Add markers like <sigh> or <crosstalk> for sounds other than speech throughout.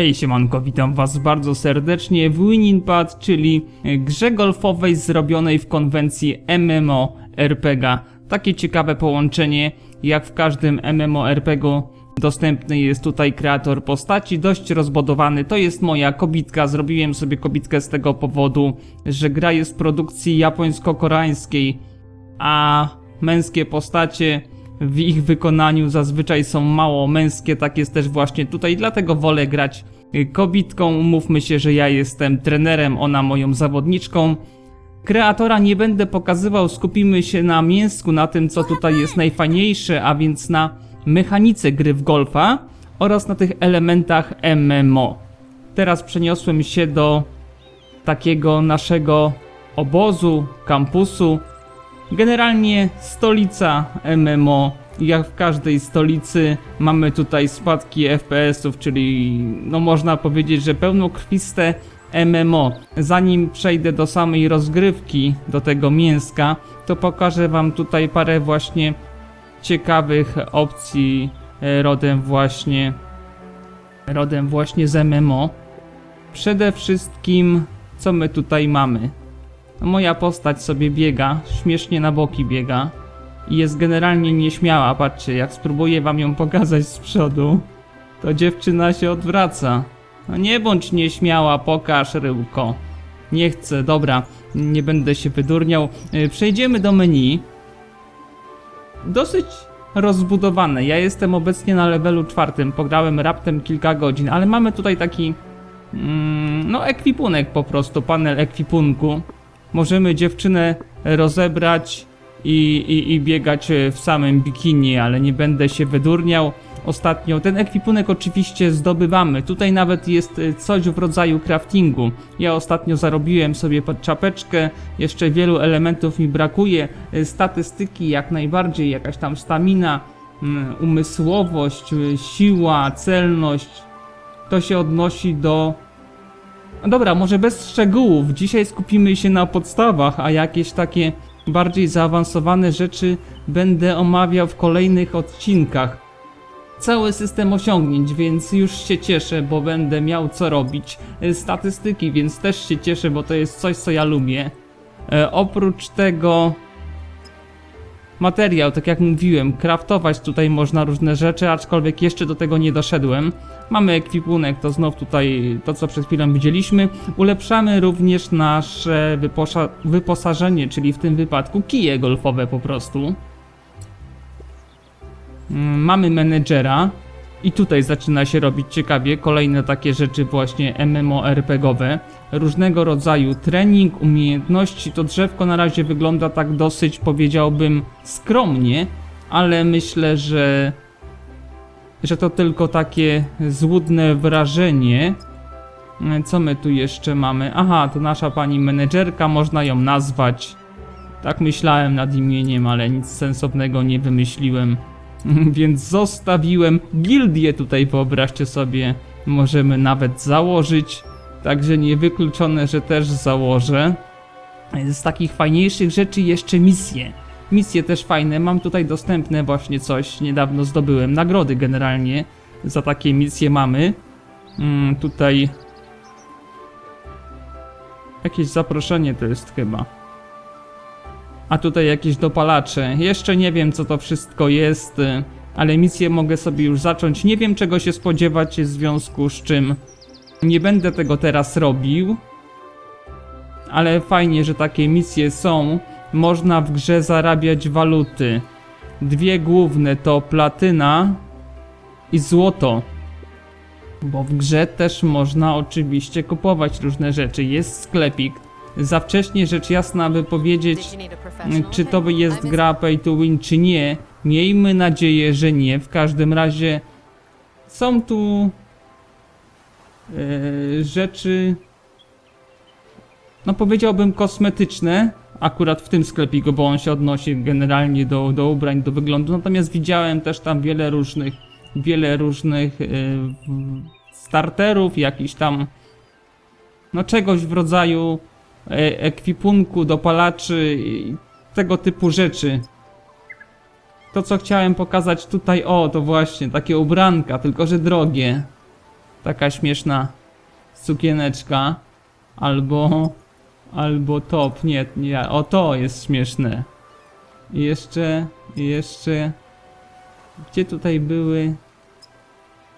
Hej siemanko, witam was bardzo serdecznie w Winning Pad, czyli grze golfowej zrobionej w konwencji MMORPG. Takie ciekawe połączenie, jak w każdym MMORPG dostępny jest tutaj kreator postaci, dość rozbudowany. To jest moja kobitka, zrobiłem sobie kobitkę z tego powodu, że gra jest produkcji japońsko-koreańskiej, a męskie postacie w ich wykonaniu zazwyczaj są mało męskie, tak jest też właśnie tutaj, dlatego wolę grać y, kobitką. Umówmy się, że ja jestem trenerem, ona moją zawodniczką. Kreatora nie będę pokazywał, skupimy się na mięsku, na tym co tutaj jest najfajniejsze, a więc na mechanice gry w golfa oraz na tych elementach MMO. Teraz przeniosłem się do takiego naszego obozu, kampusu, Generalnie stolica MMO, jak w każdej stolicy, mamy tutaj spadki FPS-ów, czyli no można powiedzieć, że pełnokrwiste MMO. Zanim przejdę do samej rozgrywki, do tego mięska, to pokażę wam tutaj parę właśnie ciekawych opcji e, rodem właśnie rodem właśnie z MMO. Przede wszystkim co my tutaj mamy? Moja postać sobie biega, śmiesznie na boki biega i jest generalnie nieśmiała. Patrzcie, jak spróbuję wam ją pokazać z przodu, to dziewczyna się odwraca. No nie bądź nieśmiała, pokaż ryłko. Nie chcę, dobra, nie będę się wydurniał. Yy, Przejdziemy do menu. Dosyć rozbudowane. Ja jestem obecnie na levelu czwartym, pograłem raptem kilka godzin, ale mamy tutaj taki mm, no ekwipunek po prostu, panel ekwipunku możemy dziewczynę rozebrać i, i, i biegać w samym bikini, ale nie będę się wydurniał. Ostatnio ten ekwipunek oczywiście zdobywamy. Tutaj nawet jest coś w rodzaju craftingu. Ja ostatnio zarobiłem sobie czapeczkę, jeszcze wielu elementów mi brakuje. Statystyki jak najbardziej, jakaś tam stamina, mm, umysłowość, siła, celność. To się odnosi do no dobra, może bez szczegółów. Dzisiaj skupimy się na podstawach, a jakieś takie bardziej zaawansowane rzeczy będę omawiał w kolejnych odcinkach. Cały system osiągnięć, więc już się cieszę, bo będę miał co robić. E, Statystyki, więc też się cieszę, bo to jest coś, co ja lubię. E, oprócz tego materiał, tak jak mówiłem, kraftować tutaj można różne rzeczy, aczkolwiek jeszcze do tego nie doszedłem. Mamy ekwipunek, to znów tutaj to, co przed chwilą widzieliśmy. Ulepszamy również nasze wyposażenie, czyli w tym wypadku kije golfowe po prostu. Mm, Mamy menedżera. I tutaj zaczyna się robić ciekawie, kolejne takie rzeczy właśnie MMORPGowe, różnego rodzaju trening, umiejętności, to drzewko na razie wygląda tak dosyć powiedziałbym skromnie, ale myślę, że że to tylko takie złudne wrażenie. Co my tu jeszcze mamy? Aha, to nasza pani menedżerka, można ją nazwać. Tak myślałem nad imieniem, ale nic sensownego nie wymyśliłem. <laughs> Więc zostawiłem gildię tutaj, wyobraźcie sobie. Możemy nawet założyć. Także niewykluczone, że też założę. Z takich fajniejszych rzeczy jeszcze misje. Misje też fajne, mam tutaj dostępne właśnie coś, niedawno zdobyłem. Nagrody generalnie za takie misje mamy. Mm, tutaj jakieś zaproszenie to jest chyba. A tutaj jakieś dopalacze. Jeszcze nie wiem co to wszystko jest, y, ale misję mogę sobie już zacząć. Nie wiem czego się spodziewać w związku z czym nie będę tego teraz robił. Ale fajnie, że takie misje są. Można w grze zarabiać waluty. Dwie główne to platyna i złoto. Bo w grze też można oczywiście kupować różne rzeczy. Jest sklepik. Za wcześnie rzecz jasna, aby powiedzieć, czy to jest gra pay to win, czy nie. Miejmy nadzieję, że nie. W każdym razie są tu e, rzeczy, no powiedziałbym kosmetyczne, akurat w tym sklepiku, bo on się odnosi generalnie do, do ubrań, do wyglądu. Natomiast widziałem też tam wiele różnych, wiele różnych e, starterów, jakichś tam, no czegoś w rodzaju ekwipunku, dopalaczy i tego typu rzeczy. To co chciałem pokazać tutaj, o to właśnie, takie ubranka, tylko że drogie. taka śmieszna sukieneczka, albo, albo top, nie, nie, o to jest śmieszne. I jeszcze, i jeszcze, gdzie tutaj były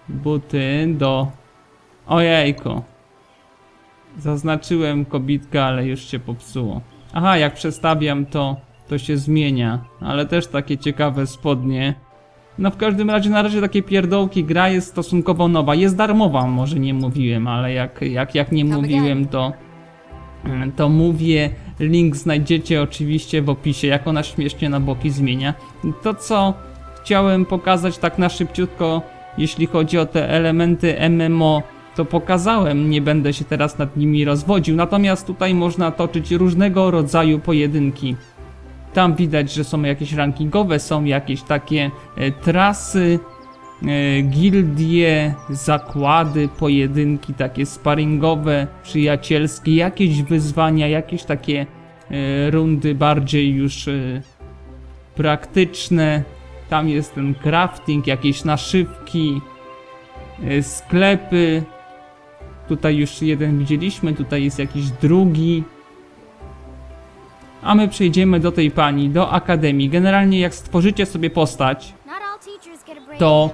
buty do, ojejku, zaznaczyłem kobitkę, ale już się popsuło. Aha, jak przestawiam to, to się zmienia, ale też takie ciekawe spodnie. No w każdym razie na razie takie pierdołki, gra jest stosunkowo nowa, jest darmowa, może nie mówiłem, ale jak, jak, jak nie mówiłem to, to mówię, link znajdziecie oczywiście w opisie, jak ona śmiesznie na boki zmienia. To co chciałem pokazać tak na szybciutko, jeśli chodzi o te elementy MMO, to pokazałem, nie będę się teraz nad nimi rozwodził, natomiast tutaj można toczyć różnego rodzaju pojedynki. Tam widać, że są jakieś rankingowe, są jakieś takie e, trasy, e, gildie, zakłady, pojedynki takie sparingowe, przyjacielskie, jakieś wyzwania, jakieś takie e, rundy bardziej już e, praktyczne. Tam jest ten crafting, jakieś naszywki, e, sklepy. Tutaj już jeden widzieliśmy, tutaj jest jakiś drugi. A my przejdziemy do tej pani, do akademii. Generalnie jak stworzycie sobie postać, to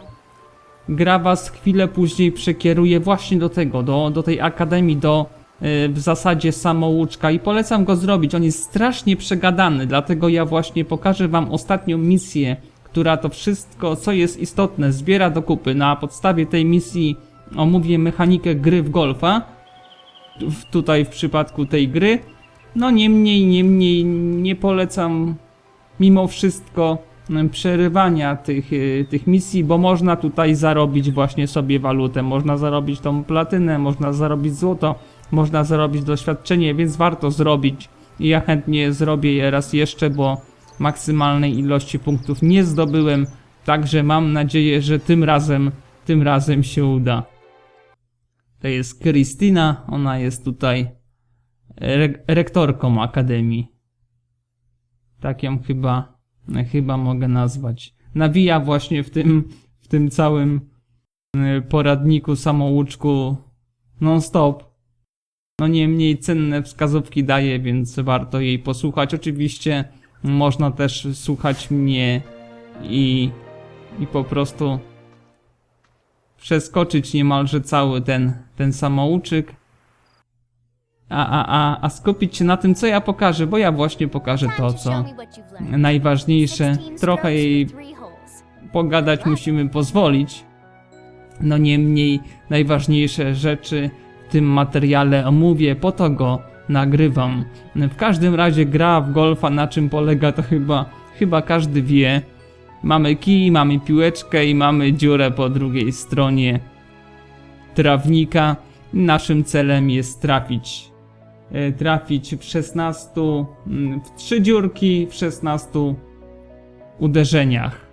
gra was chwilę później przekieruje właśnie do tego, do, do tej akademii, do y, w zasadzie samouczka i polecam go zrobić. On jest strasznie przegadany, dlatego ja właśnie pokażę wam ostatnią misję, która to wszystko, co jest istotne, zbiera do kupy. Na podstawie tej misji omówię mechanikę gry w golfa. W, tutaj w przypadku tej gry. No niemniej, niemniej nie polecam mimo wszystko m, przerywania tych, y, tych misji, bo można tutaj zarobić właśnie sobie walutę, można zarobić tą platynę, można zarobić złoto, można zarobić doświadczenie, więc warto zrobić. Ja chętnie zrobię je raz jeszcze, bo maksymalnej ilości punktów nie zdobyłem, także mam nadzieję, że tym razem, tym razem się uda. To jest Krystyna, ona jest tutaj re rektorką Akademii. Tak ją chyba, chyba mogę nazwać. Nawija właśnie w tym, w tym całym y, poradniku, samouczku non-stop. No nie mniej cenne wskazówki daje, więc warto jej posłuchać. Oczywiście można też słuchać mnie i, i po prostu przeskoczyć niemalże cały ten, ten samouczyk. A, a, a, a skupić się na tym, co ja pokażę, bo ja właśnie pokażę to, co najważniejsze. 16 Trochę jej pogadać musimy pozwolić. No niemniej najważniejsze rzeczy w tym materiale omówię, po to go nagrywam. W każdym razie gra w golfa, na czym polega to chyba, chyba każdy wie. Mamy kij, mamy piłeczkę i mamy dziurę po drugiej stronie trawnika. Naszym celem jest trafić. e, Trafić w 16, mm, w 3 dziurki w 16 uderzeniach.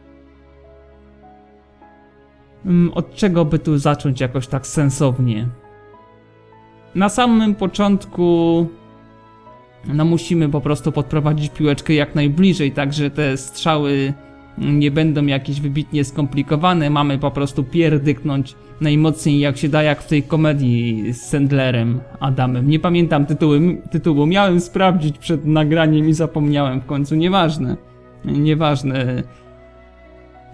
Mm, Od czego by tu zacząć jakoś tak sensownie? Na samym początku no musimy po prostu podprowadzić piłeczkę jak najbliżej, tak że te strzały nie będą jakieś wybitnie skomplikowane. Mamy po prostu pierdyknąć najmocniej jak się da, jak w tej komedii z Sandlerem Adamem. Nie pamiętam tytułu, tytułu. miałem sprawdzić przed nagraniem i zapomniałem w końcu. Nieważne. Nieważne.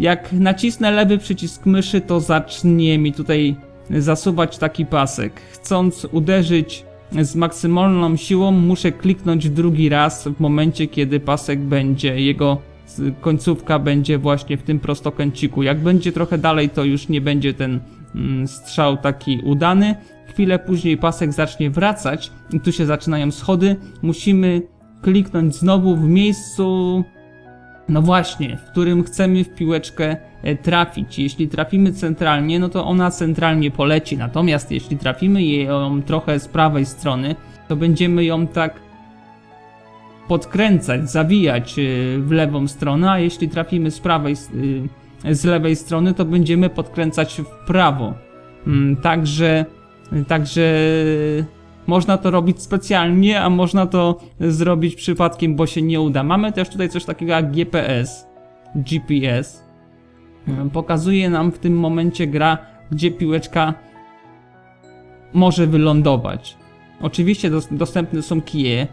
Jak nacisnę lewy przycisk myszy, to zacznie mi tutaj zasuwać taki pasek. Chcąc uderzyć z maksymalną siłą, muszę kliknąć drugi raz w momencie, kiedy pasek będzie, jego końcówka będzie właśnie w tym prostokąciku. Jak będzie trochę dalej, to już nie będzie ten mm, strzał taki udany. Chwilę później pasek zacznie wracać i tu się zaczynają schody. Musimy kliknąć znowu w miejscu no właśnie, w którym chcemy w piłeczkę e, trafić. Jeśli trafimy centralnie, no to ona centralnie poleci. Natomiast jeśli trafimy ją trochę z prawej strony, to będziemy ją tak podkręcać, zawijać e, w lewą stronę, a jeśli trafimy z prawej, y, z lewej strony, to będziemy podkręcać w prawo. Mm, Także, także można to robić specjalnie, a można to zrobić przypadkiem, bo się nie uda. Mamy też tutaj coś takiego jak GPS, GPS. Pokazuje nam w tym momencie gra, gdzie piłeczka może wylądować. Oczywiście dos- dostępne są kije.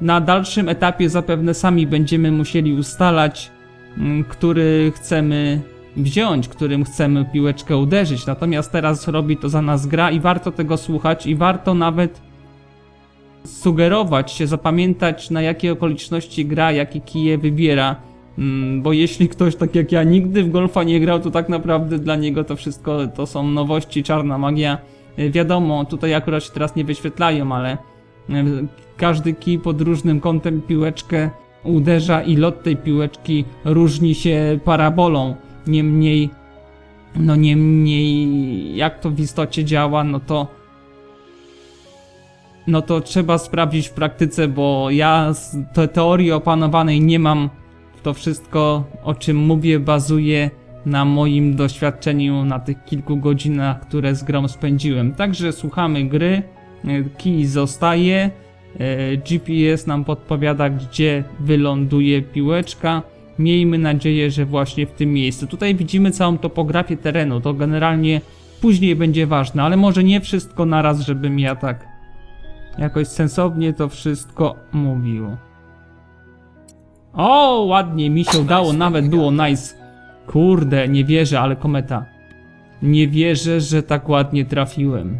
Na dalszym etapie zapewne sami będziemy musieli ustalać, mm, który chcemy wziąć, którym chcemy piłeczkę uderzyć. Natomiast teraz robi to za nas gra i warto tego słuchać i warto nawet sugerować się, zapamiętać na jakie okoliczności gra, jakie kije wybiera. Mm, Bo jeśli ktoś tak jak ja nigdy w golfa nie grał, to tak naprawdę dla niego to wszystko to są nowości, czarna magia. Y, Wiadomo, tutaj akurat się teraz nie wyświetlają, ale każdy kij pod różnym kątem piłeczkę uderza i lot tej piłeczki różni się parabolą. Niemniej, no niemniej jak to w istocie działa, no to no to trzeba sprawdzić w praktyce, bo ja z te teorii opanowanej nie mam. To wszystko, o czym mówię, bazuje na moim doświadczeniu, na tych kilku godzinach, które z grą spędziłem. Także słuchamy gry, e, kij zostaje, e, GPS nam podpowiada, gdzie wyląduje piłeczka. Miejmy nadzieję, że właśnie w tym miejscu. Tutaj widzimy całą topografię terenu, to generalnie później będzie ważne, ale może nie wszystko naraz, żebym ja tak jakoś sensownie to wszystko mówił. O, ładnie mi się udało, nawet było nice. Kurde, nie wierzę, ale kometa. Nie wierzę, że tak ładnie trafiłem.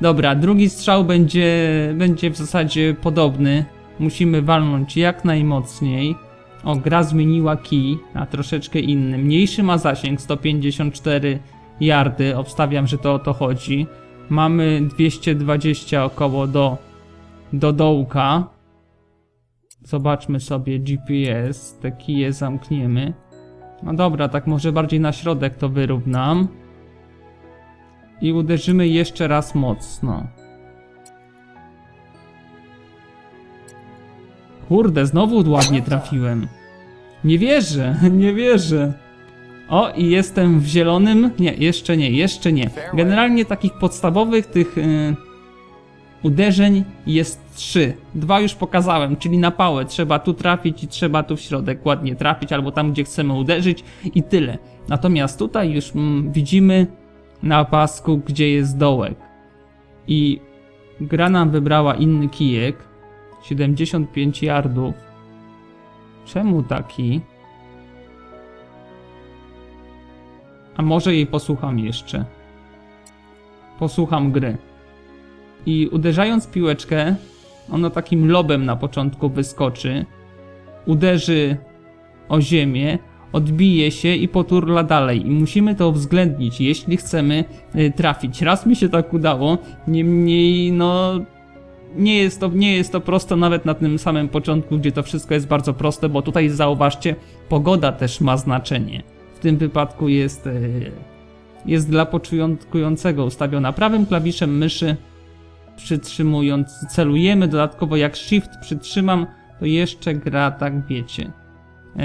Dobra, drugi strzał będzie, będzie w zasadzie podobny. Musimy walnąć jak najmocniej. O, gra zmieniła kij na troszeczkę inny. Mniejszy ma zasięg 154 yardy. Obstawiam, że to o to chodzi. Mamy 220 około do, do dołka. Zobaczmy sobie GPS. Te kije zamkniemy. No dobra, tak może bardziej na środek to wyrównam. I uderzymy jeszcze raz mocno. Kurde, znowu ładnie trafiłem. Nie wierzę, <laughs> nie wierzę. O, i jestem w zielonym. Nie, jeszcze nie, jeszcze nie. Generalnie takich podstawowych tych y, uderzeń jest trzy. Dwa już pokazałem, czyli na pałę trzeba tu trafić i trzeba tu w środek ładnie trafić, albo tam, gdzie chcemy uderzyć i tyle. Natomiast tutaj już mm, widzimy na pasku, gdzie jest dołek. I gra nam wybrała inny kijek. 75 yardów. Czemu taki? A może jej posłucham jeszcze. Posłucham gry. I uderzając piłeczkę, ona takim lobem na początku wyskoczy. Uderzy o ziemię, odbije się i poturla dalej. I musimy to uwzględnić, jeśli chcemy y, trafić. Raz mi się tak udało, niemniej no nie jest, to, nie jest to prosto nawet na tym samym początku, gdzie to wszystko jest bardzo proste, bo tutaj zauważcie, pogoda też ma znaczenie. W tym wypadku jest, y, jest dla początkującego ustawiona prawym klawiszem myszy, przytrzymując, celujemy, dodatkowo jak shift przytrzymam, to jeszcze gra, tak wiecie,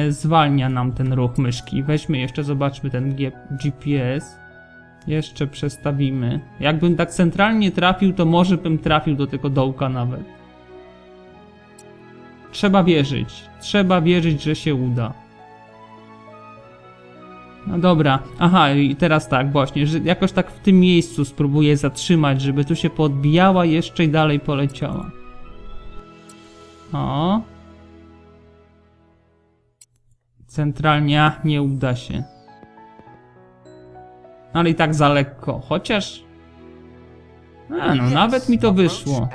zwalnia nam ten ruch myszki. Weźmy jeszcze, zobaczmy ten GPS. Jeszcze przestawimy. Jakbym tak centralnie trafił, to może bym trafił do tego dołka nawet. Trzeba wierzyć. Trzeba wierzyć, że się uda. No dobra, aha, i teraz tak, właśnie, że jakoś tak w tym miejscu spróbuję zatrzymać, żeby tu się podbijała jeszcze i dalej poleciała. O. Centralnie a, nie uda się. Ale i tak za lekko, chociaż... A, no nawet mi to wyszło.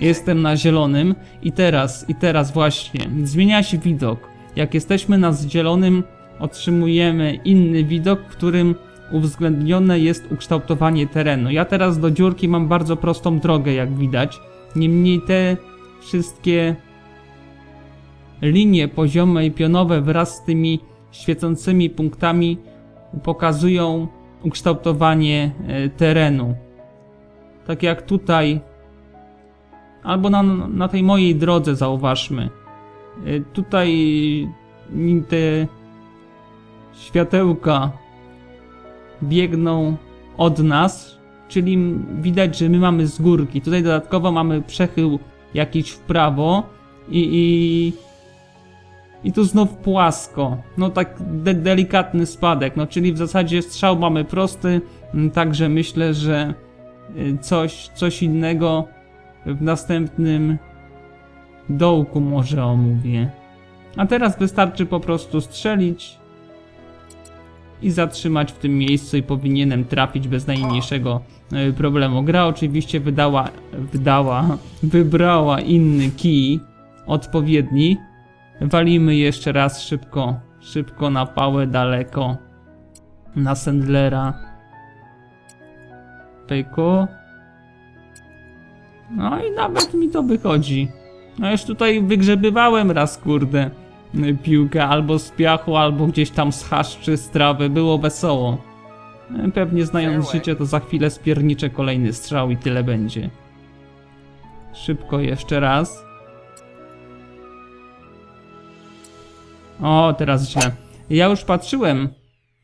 Jestem na zielonym i teraz, i teraz właśnie zmienia się widok. Jak jesteśmy na zielonym, otrzymujemy inny widok, w którym uwzględnione jest ukształtowanie terenu. Ja teraz do dziurki mam bardzo prostą drogę, jak widać. Niemniej te wszystkie linie poziome i pionowe wraz z tymi świecącymi punktami pokazują ukształtowanie e, terenu. Tak jak tutaj albo na, na tej mojej drodze zauważmy. Y, Tutaj te światełka biegną od nas, czyli widać, że my mamy z górki. Tutaj dodatkowo mamy przechył jakiś w prawo i, i I tu znów płasko. No tak de delikatny spadek. No czyli w zasadzie strzał mamy prosty. mm, Także myślę, że y, coś, coś innego w następnym dołku może omówię. A teraz wystarczy po prostu strzelić i zatrzymać w tym miejscu i powinienem trafić bez najmniejszego e, problemu. Gra oczywiście wydała, wydała, wybrała inny kij, odpowiedni. Walimy jeszcze raz szybko, szybko na pałę daleko na Sandlera. Pyku. No i nawet mi to wychodzi. No już tutaj wygrzebywałem raz, kurde, piłkę albo z piachu, albo gdzieś tam z haszczy, z trawy. Było wesoło. Pewnie znając życie, to za chwilę spierniczę kolejny strzał i tyle będzie. Szybko jeszcze raz. O, teraz źle. Ja już patrzyłem.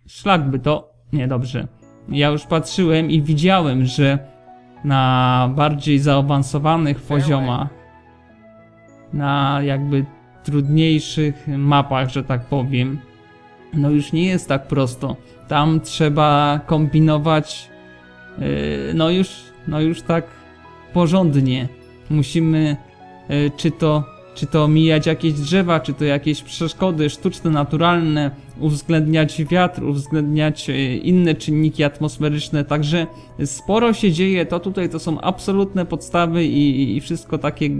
Szlak by to. Nie, dobrze. Ja już patrzyłem i widziałem, że na bardziej zaawansowanych poziomach, na jakby trudniejszych mapach, że tak powiem, no już nie jest tak prosto. Tam trzeba kombinować, yy, no już, no już tak porządnie. Musimy, yy, czy to, czy to omijać jakieś drzewa, czy to jakieś przeszkody sztuczne, naturalne, uwzględniać wiatr, uwzględniać yy, inne czynniki atmosferyczne, także sporo się dzieje, to tutaj to są absolutne podstawy i, i wszystko takie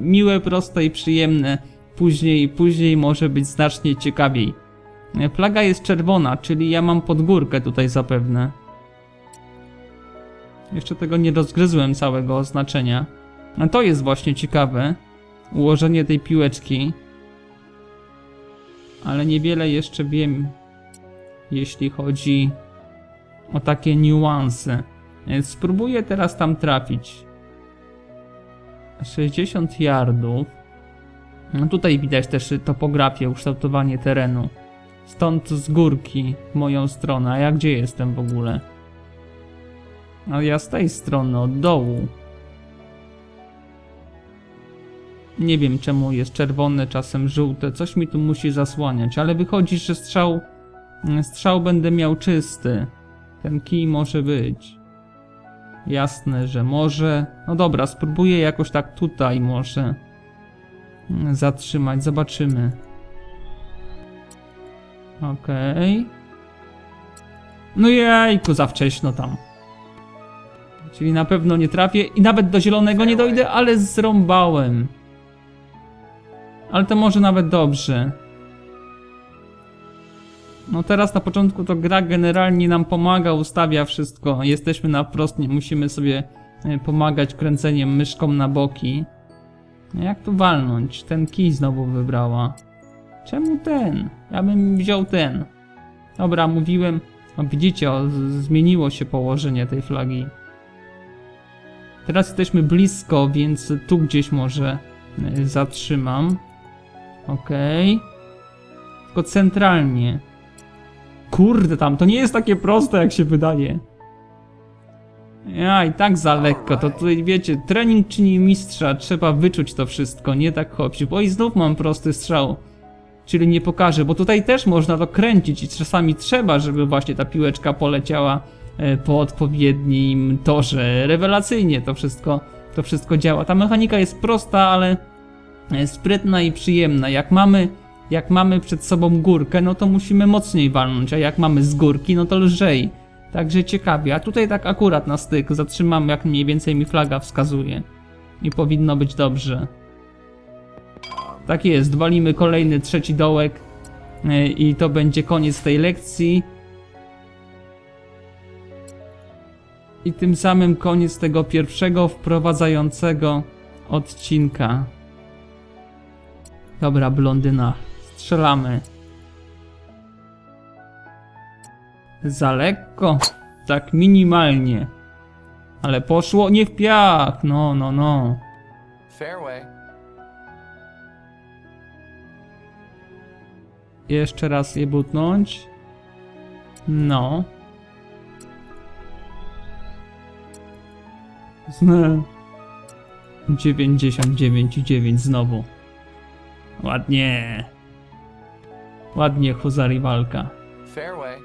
miłe, proste i przyjemne. Później, później może być znacznie ciekawiej. Flaga jest czerwona, czyli ja mam podgórkę tutaj zapewne. Jeszcze tego nie rozgryzłem całego oznaczenia. A to jest właśnie ciekawe. Ułożenie tej piłeczki. Ale niewiele jeszcze wiem, jeśli chodzi o takie niuanse. Spróbuję teraz tam trafić. 60 yardów. No tutaj widać też topografię, ukształtowanie terenu. Stąd z górki w moją stronę. A ja gdzie jestem w ogóle? A ja z tej strony, od dołu. Nie wiem czemu jest czerwone, czasem żółte. Coś mi tu musi zasłaniać, ale wychodzi, że strzał... Strzał będę miał czysty. Ten kij może być. Jasne, że może. No dobra, spróbuję jakoś tak tutaj może mm, zatrzymać. Zobaczymy. Okej. No jejku, za wcześnie tam. Czyli na pewno nie trafię i nawet do zielonego nie dojdę, ale zrąbałem. Ale to może nawet dobrze. No teraz na początku to gra generalnie nam pomaga, ustawia wszystko. Jesteśmy na wprost, nie musimy sobie e, pomagać kręceniem myszką na boki. No Jak tu walnąć? Ten kij znowu wybrała. Czemu ten? Ja bym wziął ten. Dobra, mówiłem. O, widzicie, o, zmieniło się położenie tej flagi. Teraz jesteśmy blisko, więc tu gdzieś może e, zatrzymam. Okej. Tylko centralnie. Kurde tam, to nie jest takie proste jak się wydaje. Ja i tak za lekko, to tutaj wiecie, trening czyni mistrza, trzeba wyczuć to wszystko, nie tak hopsiu. Bo i znów mam prosty strzał, czyli nie pokażę, bo tutaj też można to kręcić i czasami trzeba, żeby właśnie ta piłeczka poleciała e, po odpowiednim torze. Rewelacyjnie to wszystko, to wszystko działa. Ta mechanika jest prosta, ale sprytna i przyjemna. Jak mamy, jak mamy przed sobą górkę, no to musimy mocniej walnąć, a jak mamy z górki, no to lżej. Także ciekawie. A tutaj tak akurat na styk zatrzymam, jak mniej więcej mi flaga wskazuje. I powinno być dobrze. Tak jest, walimy kolejny trzeci dołek e, i to będzie koniec tej lekcji. I tym samym koniec tego pierwszego wprowadzającego odcinka. Dobra, blondyna. Strzelamy. Za lekko. Tak minimalnie. Ale poszło nie w piach. No, no, no. Fairway. Jeszcze raz je butnąć. No. <laughs> Zne. 99,9 znowu. Ładnie. Ładnie Huzari walka. Fairway.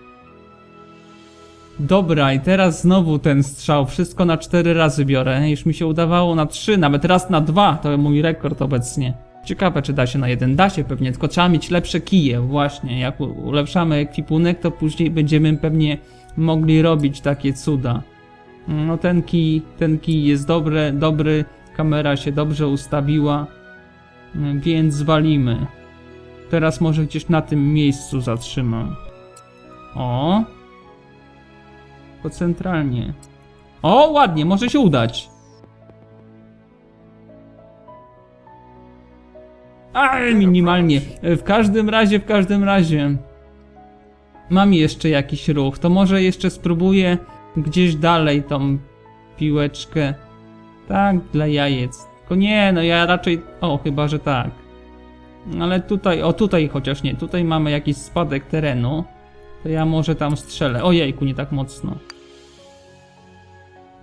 Dobra, i teraz znowu ten strzał. Wszystko na cztery razy biorę. Już mi się udawało na trzy, nawet raz na dwa. To mój rekord obecnie. Ciekawe, czy da się na jeden. Da się pewnie, tylko trzeba mieć lepsze kije. Właśnie, jak ulepszamy ekwipunek, to później będziemy pewnie mogli robić takie cuda. No ten kij, ten kij jest dobry, dobry. Kamera się dobrze ustawiła. Mm, Więc zwalimy. Teraz może gdzieś na tym miejscu zatrzymam. O! To centralnie. O, ładnie, może się udać. Ale minimalnie. W każdym razie, w każdym razie. Mam jeszcze jakiś ruch. To może jeszcze spróbuję gdzieś dalej tą piłeczkę. Tak, dla jajec. Tylko nie, no ja raczej. O, chyba, że tak. Ale tutaj, o tutaj chociaż nie. Tutaj mamy jakiś spadek terenu. To ja może tam strzelę. Ojejku, nie tak mocno.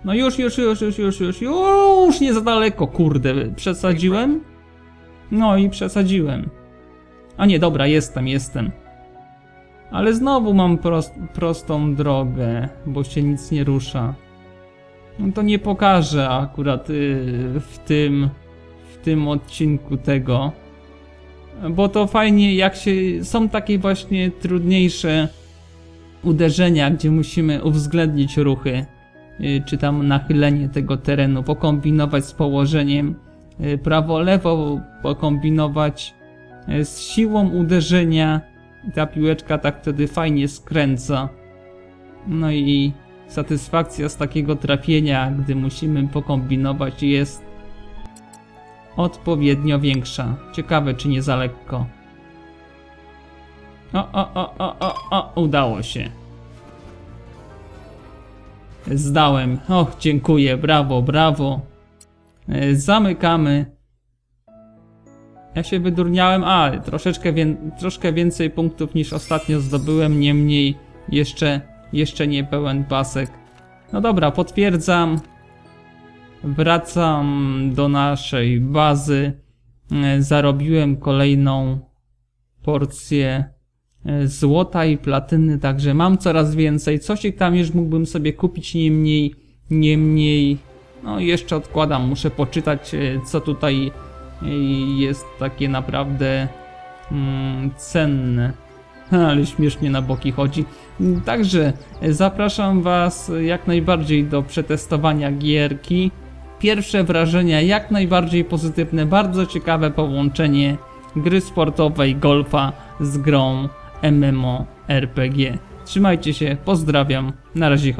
No już, już, już, już, już, już, już, nie za daleko, kurde, przesadziłem? No i przesadziłem. A nie, dobra, jestem, jestem. Ale znowu mam prost, prostą drogę, bo się nic nie rusza. No to nie pokażę akurat y, w tym, w tym odcinku tego. Bo to fajnie, jak się. Są takie właśnie trudniejsze uderzenia, gdzie musimy uwzględnić ruchy, y, czy tam nachylenie tego terenu, pokombinować z położeniem y, prawo-lewo, pokombinować z siłą uderzenia. Ta piłeczka tak wtedy fajnie skręca. No i satysfakcja z takiego trafienia, gdy musimy pokombinować, jest odpowiednio większa. Ciekawe, czy nie za lekko. O, o, o, o, o, o, udało się. Zdałem. Och, dziękuję, brawo, brawo. E, Zamykamy. Ja się wydurniałem, a troszeczkę troszkę więcej punktów niż ostatnio zdobyłem, niemniej jeszcze, jeszcze nie pełen pasek. No dobra, potwierdzam. Wracam do naszej bazy. E, Zarobiłem kolejną porcję e, złota i platyny, także mam coraz więcej. Coś ich tam już mógłbym sobie kupić, niemniej, niemniej, no jeszcze odkładam, muszę poczytać, e, co tutaj jest takie naprawdę mm, cenne. <laughs> Ale śmiesznie na boki chodzi. Także zapraszam Was jak najbardziej do przetestowania gierki. Pierwsze wrażenia jak najbardziej pozytywne, bardzo ciekawe połączenie gry sportowej golfa z grą MMORPG. Trzymajcie się, pozdrawiam, na razie.